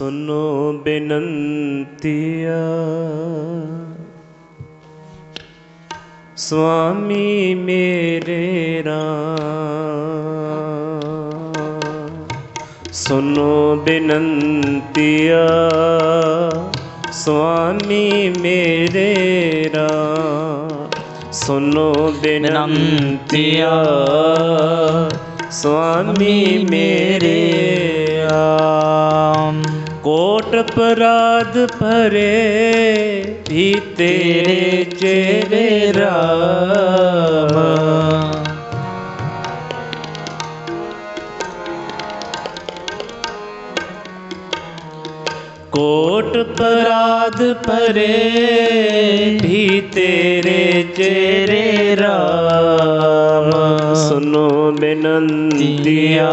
ਸੁਨੋ ਬੇਨੰਤੀਆ। ਸੁਆਮੀ ਮੇਰੇ ਰਾਮ। ਸੁਨੋ ਬੇਨੰਤੀਆ। ਸੁਆਮੀ ਮੇਰੇ ਰਾਮ। ਸੁਨੋ ਬੇਨੰਤੀਆ। ਸੁਆਮੀ ਮੇਰੇ ਰਾਮ। कोट अपराध भरे भी तेरे चेरे रामा। कोट अपराध भरे भी तेरे चेरे रामा। सुनो बिनंदिया।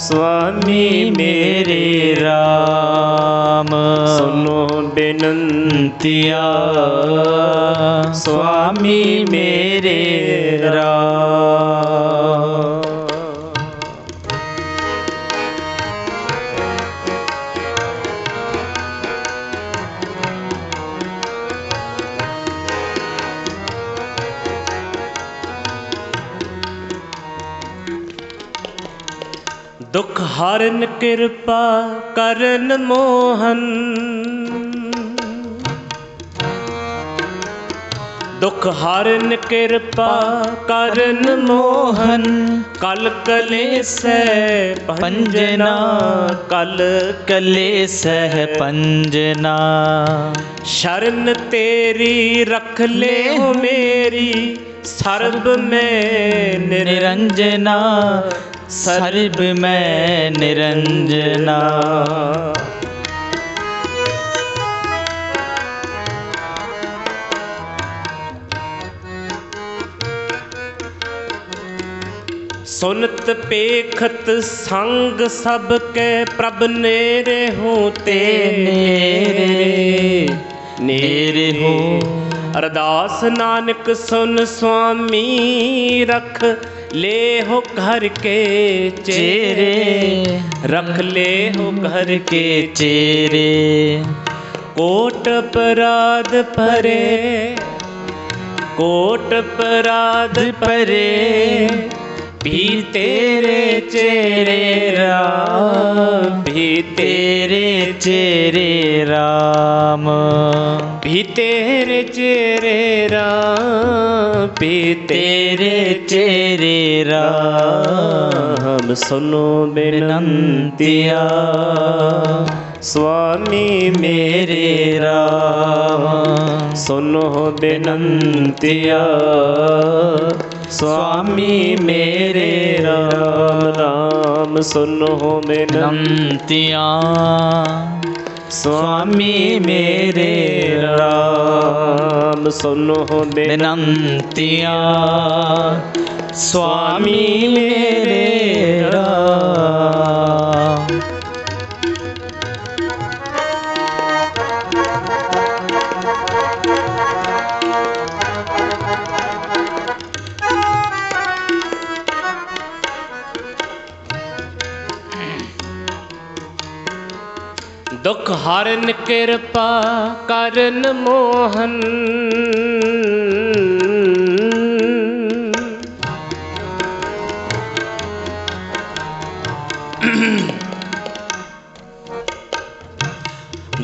स्वामी मेरे राम। सुनो बेनंतिया स्वामी मेरे राम। दुख हरन कृपा करन मोहन। दुख हरन कृपा करन मोहन। कल कले सह पंजना, कल कले सह पंजना। शरण तेरी रख ले मेरी सर्व में निरंजना। सर्व में निरंजना। सुनत पेखत संग सबके प्रभ नेरे होते। नेरे। नेरे हो। अरदास नानक सुन स्वामी रख ले हो घर के चेरे। रख ले हो घर के चेरे। कोट पराध परे, कोट अपराध परे। भी तेरे चेरे राम, भी तेरे चेरे राम, भी तेरे चेरे राम, भी तेरे चेरे राम। सुनो बेनंतिया स्वामी मेरे राम। सुनो बेनंतिया स्वामी मेरे राम राम सुनो विनंतिया स्वामी मेरे राम सुनो विनंतिया स्वामी मेरे राम। ਦੁਖ ਹਰਨ ਕਿਰਪਾ ਕਰਨ ਮੋਹਨ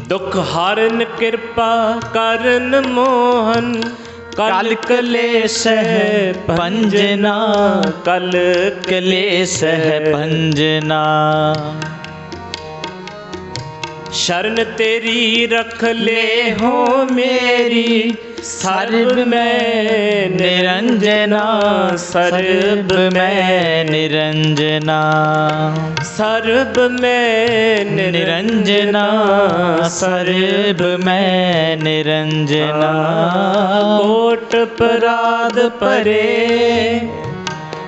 ਦੁਖ ਹਰਨ ਕਿਰਪਾ ਕਰਨ ਮੋਹਨ ਕਲ ਕਲੇਸ਼ ਪੰਜਨਾ ਕਲ ਕਲੇਸ਼ ਹੈ शरण तेरी रख ले हो मेरी। सर्व में निरंजना, सर्व में निरंजना। सर्व में निरंजना, सर्व में निरंजना। कोट पराध परे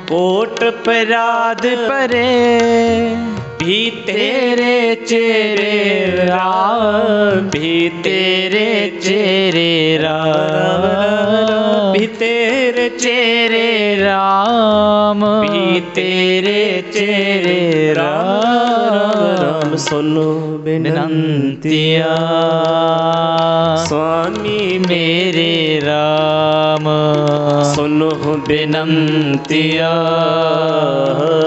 पोट पराध परे भी तेरे चेरे राव भी तेरे चेरे राव भी तेरे चेरे राम भी तेरे चेरे राम। सुनो बिनंतिया स्वामी मेरे राम। राम सुनो बेनंतिया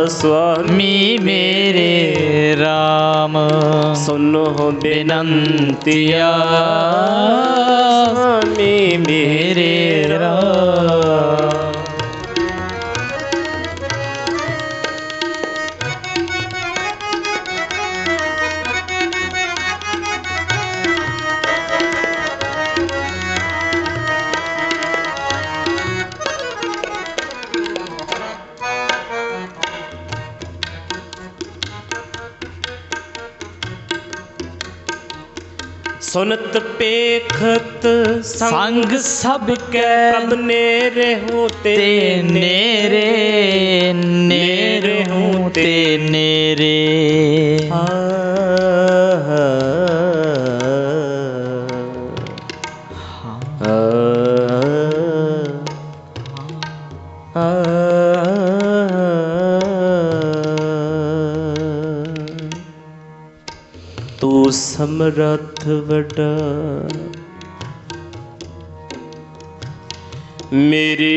स्वामी। मेरे राम। सुनो बेनंतिया स्वामी मेरे राम। सुनत पेखत संग सब के सब नेरे होते नेरे। नेरे होते नेरे। हाँ। ਸਮਰੱਥ ਵੱਡਾ। ਮੇਰੀ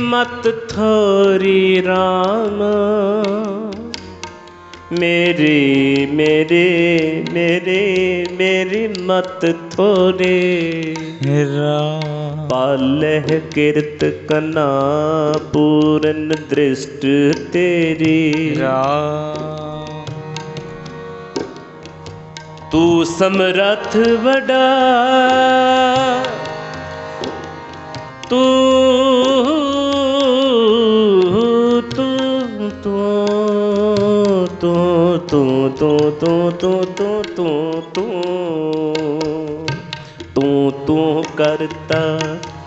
ਮਤ ਥੋਰੀ RAM ਮੇਰੀ ਮੇਰੇ ਮੇਰੇ ਮੇਰੀ ਮਤ ਥੋਰੇ। ਰਾਮ ਪਾਲਹਿ ਕਿਰਤ ਕਨਾ ਪੂਰਨ ਦ੍ਰਿਸ਼ਟ ਤੇਰੀ। ਰਾਮ ਤੂੰ ਸਮਰੱਥ ਵਡਾ ਤੂੰ ਤੂੰ ਤੂੰ ਤੂੰ ਤੂੰ ਤੂੰ ਤੂੰ ਤੂੰ ਤੂੰ ਤੂੰ ਤੂੰ ਤੂੰ ਤੂੰ ਕਰਤਾ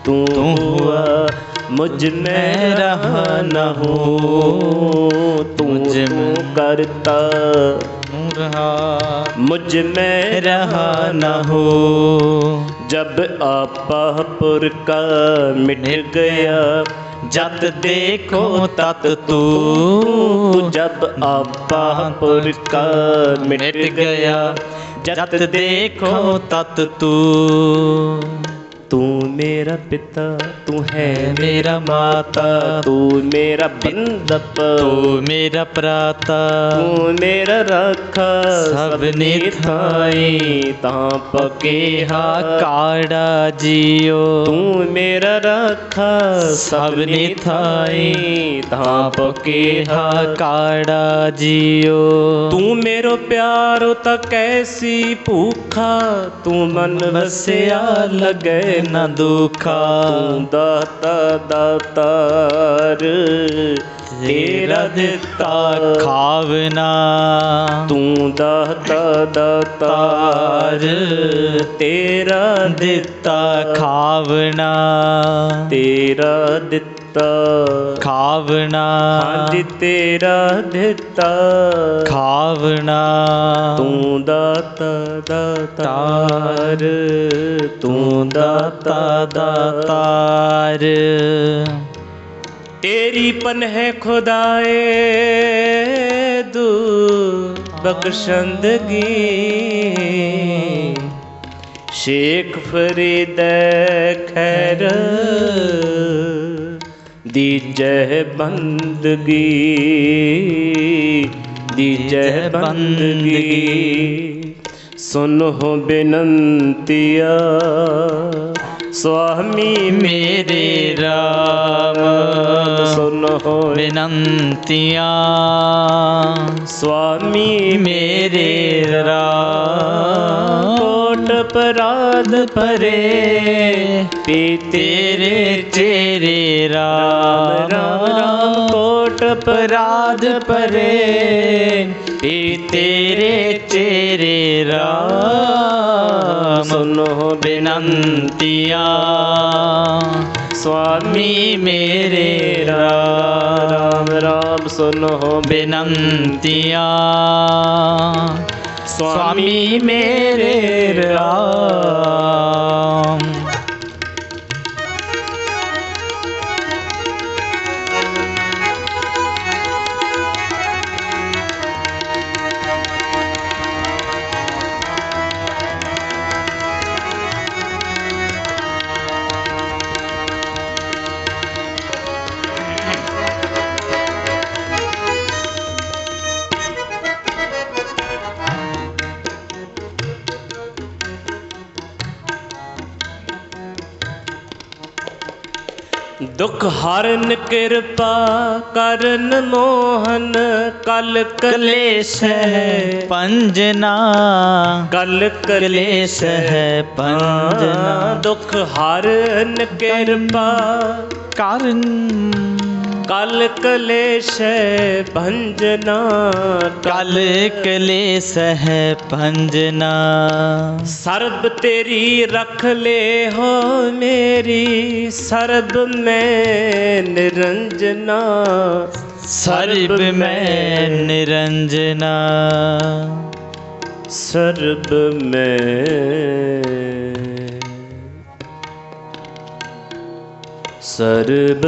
ਤੂੰ ਹੁਆ ਮੁਝ ਮੈਂ ਰਹਾ ਨ ਹੋ ਤੂੰ ਮੁਝ ਤੂੰ रहा। मुझमें रहा न हो। जब आपापुर का मिट गया जत देखो तत तू जब आपापुर का मिट गया जत देखो तत तू। तू मेरा पिता तू है मेरा माता तू मेरा बंदप तू मेरा प्राता तू मेरा रखा सब निथाई तां पके हा काड़ा जियो तू मेरा रखा सब निथाई तां पके हा काड़ा जियो। तू मेरो प्यारो त कैसी भूखा तू मन वसिया लगे। ਨਾ ਦੁਖਾ ਦਾਤਾ ਦਾਤਾਰ ਤੇਰਾ ਦਿੱਤਾ ਖਾਵਨਾ। ਤੂੰ ਦਾਤਾ ਦਾਤਾਰ ਤੇਰਾ ਦਿੱਤਾ ਖਾਵਨਾ। ਤੇਰਾ ਦਿੱਤਾ ਖਾਵਣਾ। ਹਜ ਤੇਰਾ ਦਿੱਤਾ। ਖਾਵਣਾ। ਤੂੰ ਦਾਤਾ ਦਾਤਾਰ ਤੂੰ ਦਾਤਾ ਦਾਤਾਰ ਤੇਰੀ। ਪਨ ਪਨਹ ਖੁਦਾਏ ਦੂ ਬਖਸ਼ੰਦਗੀ। ਸ਼ੇਖ ਫਰੀਦ ਖੈਰ दीजह बंदगी दीजह बंदगी। सुन हो बिनंतिया स्वामी मेरे राम। सुन हो बिनंतिया स्वामी मेरे पद परे पी तेरे चेरे राम राम कोट पराध परे पी तेरे चेरे राम। सुनो बिनंतिया स्वामी मेरे राम। राम सुनो बिनंतिया स्वामी स्वामी मेरे राम दुख हरन कृपा करन मोहन कल कलेश है। पंजना। कल कलेश है पंजना। हाँ, दुख हरन कृपा। करन काल कलेश भंजना काल कलेश है भंजना। सर्ब तेरी रख ले हो मेरी सर्ब में निरंजना। सर्ब में निरंजना। सर्ब में। सर्ब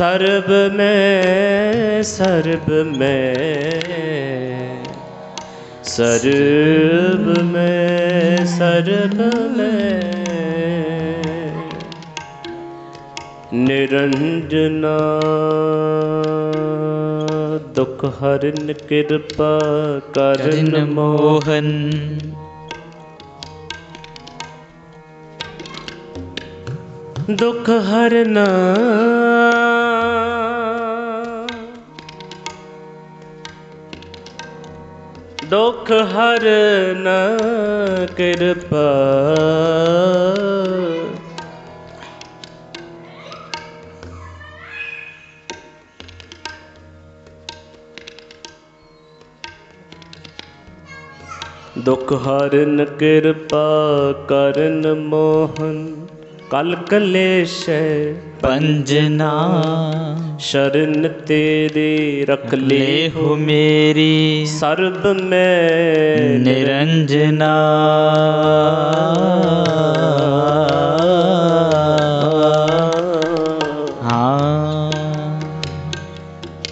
ਸਰਬ ਮੈਂ ਸਰਬ ਮੈਂ। ਸਰਬ ਮੈਂ ਸਰਬ ਮੈਂ। ਨਿਰੰਜਨਾ ਦੁਖ ਹਰਨ ਕਿਰਪਾ ਕਰਨ ਕਰਨ ਮੋਹ ਮੋਹਨ। ਦੁਖ ਹਰਨਾ ਦੁਖ ਹਰਨ ਕਿਰਪਾ। ਦੁਖ ਹਰਨ ਕਿਰਪਾ ਕਰਨ ਮੋਹਨ ਕਲ ਕਲੇਸ਼ੈ पंजना शरण तेरे रख ले हो मेरी सर्ब में निरंजना। हाँ।, हाँ।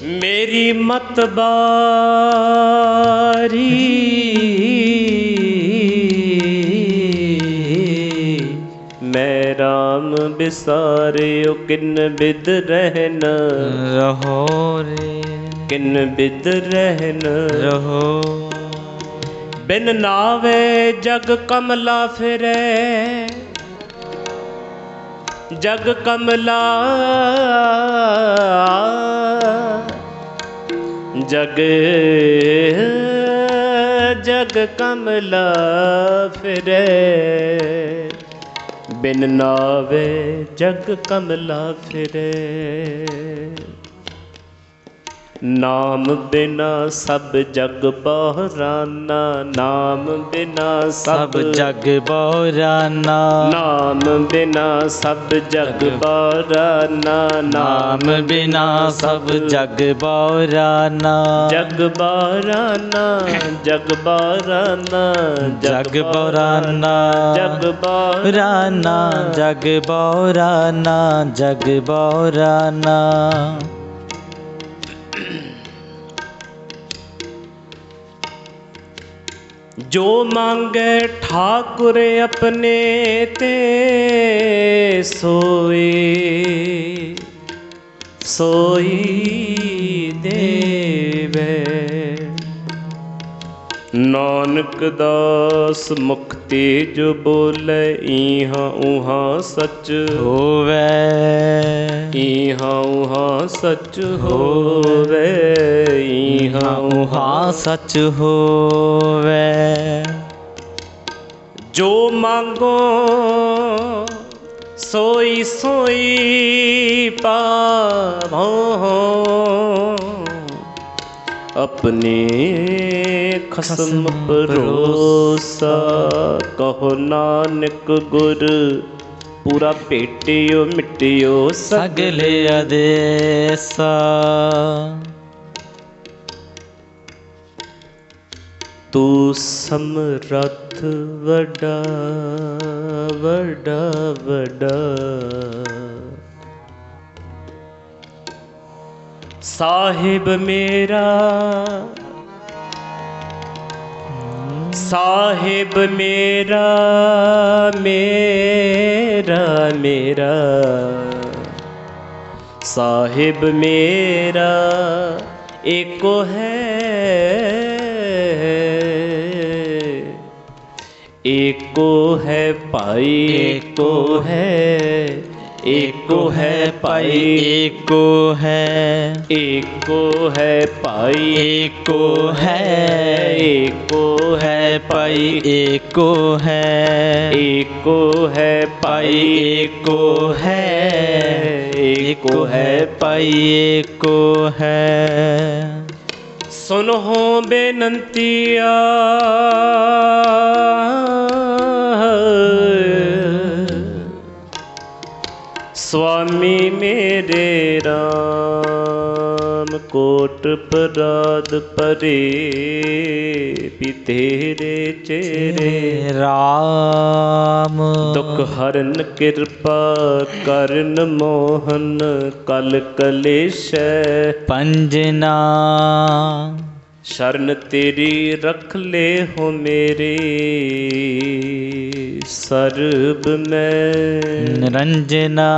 मेरी मतबारी ਬਿਸਾਰਿਓ ਕਿਨ ਬਿਦ ਰਹਿਨ ਰਹੋ ਰੇ ਕਿਨ ਬਿਦ ਰਹਿਨ ਰਹੋ ਬਿਨ ਨਾਵੇ ਜਗ ਕਮਲਾ ਫਿਰੇ। ਜਗ ਕਮਲਾ। ਜਗ ਜਗ ਕਮਲਾ ਫਿਰੇ। ਬਿਨ ਨਾਵੇ ਜਗ ਕਮਲਾ ਫਿਰੇ। ਨਾਮ ਬਿਨਾ ਸਭ ਜਗ ਬਹਰਾਨਾ ਨਾਮ ਬਿਨਾ ਸਭ ਜਗ ਬੋਰਾਨਾ ਨਾਮ ਬਿਨਾ ਸਭ ਜਗ ਬਹਰਾਨਾ ਨਾਮ ਬਿਨਾ ਸਭ ਜਗ ਬੋਰਾਨਾ ਜਗ ਬਹਰਾਨਾ ਜਗ ਬਹਰਾਨਾ ਜਗ ਬੋਰਾਨਾ ਜਗ ਬਹਰਾਨਾ। ਰਾਨਾ ਜਗ ਬੋਰਾਨਾ ਜਗ ਬੋਰਾਨਾ ਜੋ ਮੰਗੇ ਠਾਕੁਰ ਆਪਣੇ ਤੇ ਸੋਏ ਸੋਈ ਨਾਨਕ ਦਾਸ ਮੁਕਤੀ ਜੋ ਬੋਲੇ ਈਹਾਂ ਉਹਾਂ ਸੱਚ ਹੋਵੇ। ਈਹਾਂ ਉਹਾਂ ਸੱਚ ਹੋਵੇ ਈਹਾਂ ਉਹਾ ਸੱਚ ਹੋਵੇ। ਜੋ ਮੰਗੋ ਸੋਈ ਸੋਈ ਪਾਵੋ। ਆਪਣੇ ਖਸਮ ਭਰੋਸਾ ਕਹੋ ਨਾਨਕ ਗੁਰ ਪੂਰਾ ਭੇਟਿਓ ਮਿਟਿਓ ਸਗਲੇ ਆਦੇਸਾ ਤੂੰ ਸਮਰੱਥ ਵੱਡਾ ਵੱਡਾ ਵੱਡਾ साहिब मेरा। साहिब मेरा मेरा मेरा। साहिब मेरा एक है। एको है पाई एको है। एको है पाई। एको है। एको है पाई। एको है। एको है पाई। एको है। एको है पाई। एको है। एको है पाई। एको है। सुनो बेनंतिया। स्वामी मेरे राम कोट पराध परे भी चेरे। राम। दुख हरन कृपा करन मोहन कल कलेश। पंजना। ਸ਼ਰਨ ਤੇਰੀ ਰਖ ਲੈ ਹੋ ਮੇਰੇ ਸਰਬ ਮੈਂ ਨਿਰੰਜਨਾ।